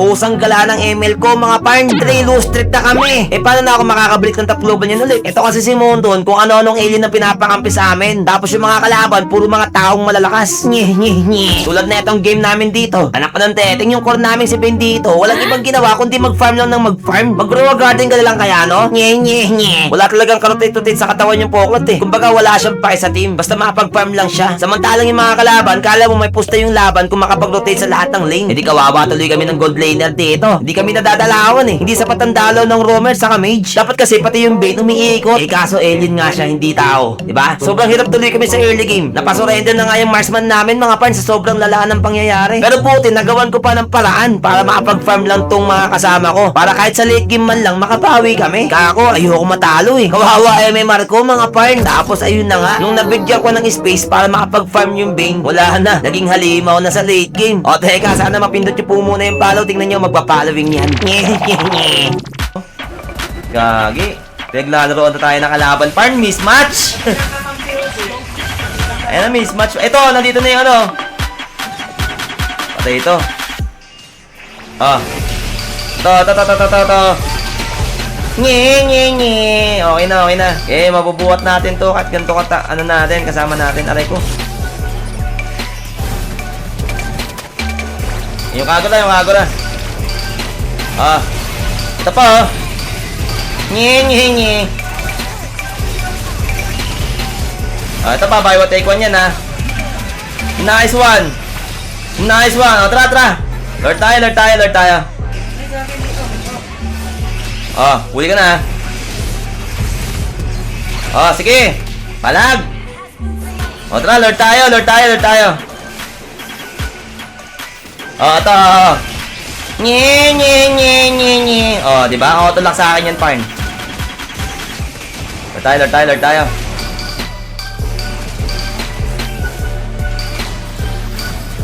Pusang gala ng ML ko mga parn. 3 lose na kami. Eh paano na ako makakabalik ng top global yan ulit? Ito kasi si Mondon kung ano-anong alien na pinapakampi sa amin. Tapos yung mga kalaban, puro mga taong malalakas. Nye, nye, nye. Tulad na itong game namin dito. Anak ko ng teteng yung core namin si Bendito. Walang ibang ginawa kundi mag-farm lang ng mag-farm. Mag-grow garden ka lang kaya no? Nye, nye, nye. Wala talagang karotate-rotate sa katawan yung poklot eh. Kumbaga wala siyang pake sa team. Basta makapag-farm lang siya. Samantalang yung mga kalaban, kala mo may pusta yung laban kung makapag-rotate sa lahat ng lane. Hindi kawawa tuloy kami ng gold laner dito. Hindi kami nadadalawan eh. Hindi sapat ang dalaw ng roamer sa mage. Dapat kasi pati yung bait umiikot. Eh kaso alien nga siya, hindi tao. ba? Sobrang hirap tuloy kami sa early game. Napasurrender na nga yung marksman namin mga pan sa sobrang lalaan ng pangyayari. Pero buti nagawan ko pa ng paraan para makapag-farm lang tong mga kasama ko. Para kahit sa late game man lang makapawi kami. Kako, ayoko matalo eh. Kawawa MMR ko mga pan. Tapos ayun na nga, nung nabigyan ko ng space para makapag-farm yung Bane, wala na. Naging halimaw na sa late game. O teka, sana mapindot nyo po muna yung follow. Tingnan nyo, magpa-following yan. Gagi. Naglalaroan na tayo ng kalaban. Parn, mismatch! Ayan na, mismatch. Ito, nandito na yung ano. Patay ito. Ah. Ito, ito, ito, ito, ito, ito. Nye, nye, nye. Okay na, okay na. Eh, mabubuhat natin to. At ganito kata, ano natin, kasama natin. Aray ko. Yung kago na, yung kago. Ah. Ito pa, oh. Nye, nye, nye. Ah, ito pa, buy one take one yan, ha. Nice one. Nice one. O, tara, tara. Lord tayo, Lord tayo, Lord tayo. Oh, huli ka na. Oh, sige. Palag. O, tara, Lord tayo, Lord tayo, Lord tayo. Oh, ito, oh. Nye, nye, nye, nye, nye. Oh, di ba? Auto lock sa akin yan, Parn. Lord tayo, Lord tayo, Lord tayo.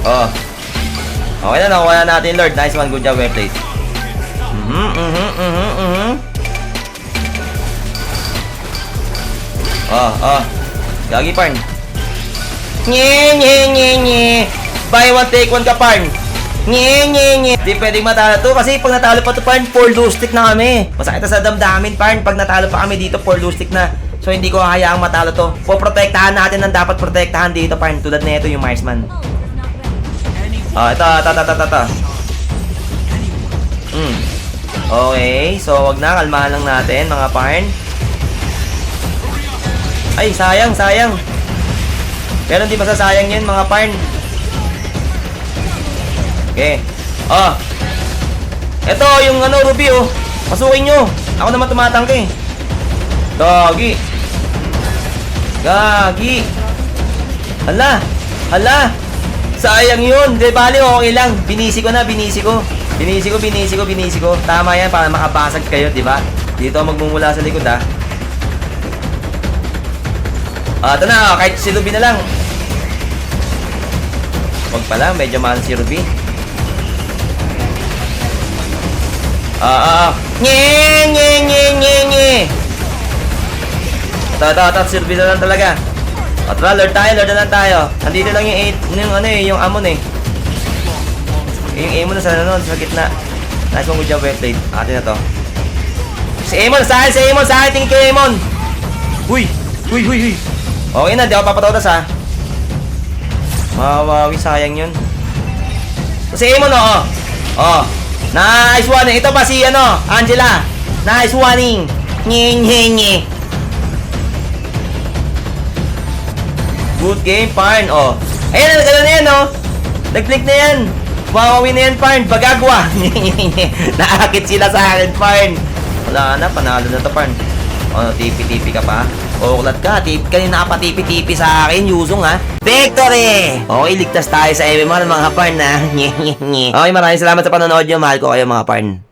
Oh. Okay na, nakuha na natin, Lord. Nice one. Good job, well played. Mhm, mhm, mhm, mhm. Oh, oh. Gagi, Parn. Nye, nye, nye, nye. Buy one, take one ka, Parn. Nye, nye, nye. Di pwedeng matalo to kasi pag natalo pa to, Parn, 4 low stick na kami. Masakit na sa damdamin, Parn. Pag natalo pa kami dito, 4 low stick na. So, hindi ko hayaang matalo to. Poprotektahan natin ang dapat protektahan dito, Parn. Tulad na ito, yung Marsman. Ah, ito, ito, ito, ito, ito. Hmm. Okay, so wag na, kalmahan lang natin, mga parn. Ay, sayang, sayang. Pero hindi masasayang yan, mga parn. Okay. Oh. Ito, yung ano, Ruby, oh. Pasukin nyo. Ako naman tumatangke. Gagi. Gagi. Hala. Hala. Sayang yun. Di bali, okay lang. Binisi ko na, binisi ko. Binisi ko, binisi ko, binisi ko. Tama yan para makabasag kayo, di ba? Dito magmumula sa likod, ha? Ah, ito na, kahit si Ruby na lang. Huwag pala, medyo mahal si Ruby. Ah, ah, ah. Nye, nye, nye, nye, nye. Ito, ito, ito, na lang talaga. O tara, Lord tayo, Lord na tayo. Nandito lang yung 8, yung ano eh, yung amon eh. Yung Amon na sa ano, sa gitna. Nice one, good job, well played. Atin na to. Si Amon, sa akin, si Amon, sa akin, tingin kay Amon. Uy, uy, uy, uy. Okay na, di ako papatautas ha. Mawawi, sayang yun. Si Amon, oo. Oh. Nice one. Ito pa si, ano, Angela. Nice one. Nye, nye, nye. Good game, Parn. Oh. Ayan, nagano na yan, oh. Nag-click na yan. Mawawi na yan, Parn. Bagagwa. Naakit sila sa akin, Parn. Wala na, panalo na to, Parn. Ano, tipi-tipi ka pa? Uklat ka, tipi kanina ka pa tipi-tipi sa akin, Yuzong ha. Victory! Okay, ligtas tayo sa MMR mga Parn ha. okay, maraming salamat sa panonood nyo. Mahal ko kayo mga Parn.